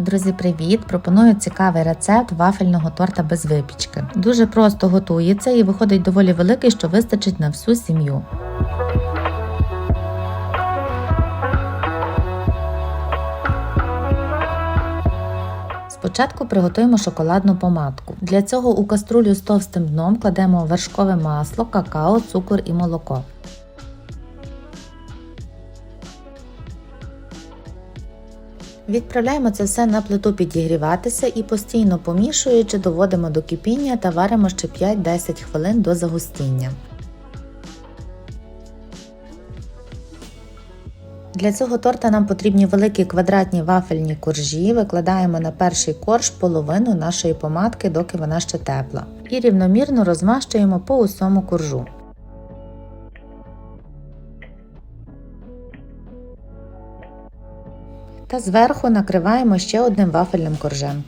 Друзі, привіт! Пропоную цікавий рецепт вафельного торта без випічки. Дуже просто готується і виходить доволі великий, що вистачить на всю сім'ю. Спочатку приготуємо шоколадну помадку. Для цього у каструлю з товстим дном кладемо вершкове масло, какао, цукор і молоко. Відправляємо це все на плиту підігріватися і постійно помішуючи, доводимо до кипіння та варимо ще 5-10 хвилин до загустіння. Для цього торта нам потрібні великі квадратні вафельні коржі. Викладаємо на перший корж половину нашої помадки, доки вона ще тепла. І рівномірно розмащуємо по усьому коржу. Та зверху накриваємо ще одним вафельним коржем.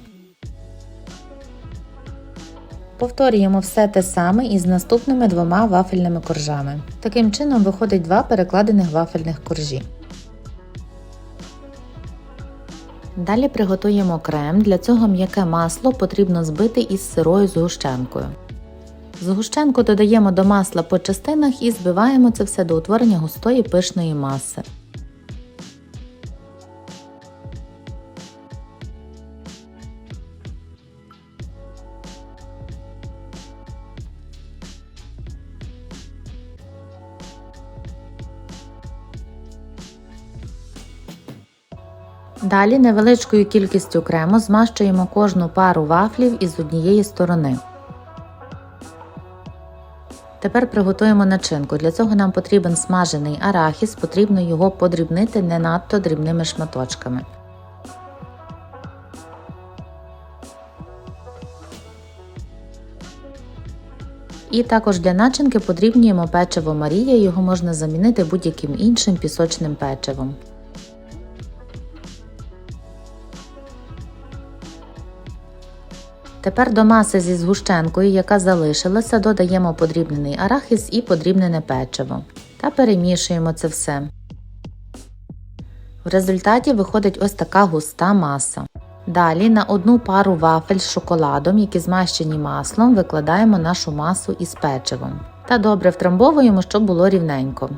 Повторюємо все те саме із наступними двома вафельними коржами. Таким чином виходить два перекладених вафельних коржі. Далі приготуємо крем. Для цього м'яке масло потрібно збити із сирою згущенкою. Згущенку додаємо до масла по частинах і збиваємо це все до утворення густої пишної маси. Далі невеличкою кількістю крему змащуємо кожну пару вафлів із однієї сторони. Тепер приготуємо начинку. Для цього нам потрібен смажений арахіс, потрібно його подрібнити не надто дрібними шматочками. І також для начинки подрібнюємо печиво Марія, його можна замінити будь-яким іншим пісочним печивом. Тепер до маси зі згущенкою, яка залишилася, додаємо подрібнений арахіс і подрібнене печиво та перемішуємо це все. В результаті виходить ось така густа маса. Далі на одну пару вафель з шоколадом, які змащені маслом, викладаємо нашу масу із печивом та добре втрамбовуємо, щоб було рівненько.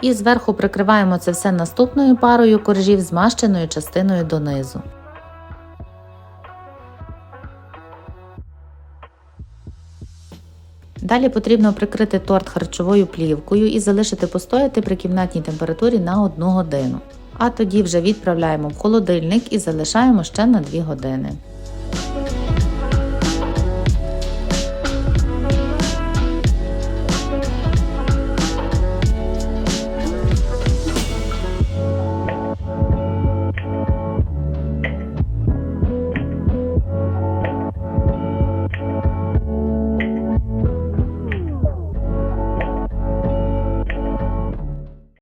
І зверху прикриваємо це все наступною парою коржів змащеною частиною донизу. Далі потрібно прикрити торт харчовою плівкою і залишити постояти при кімнатній температурі на 1 годину. А тоді вже відправляємо в холодильник і залишаємо ще на 2 години.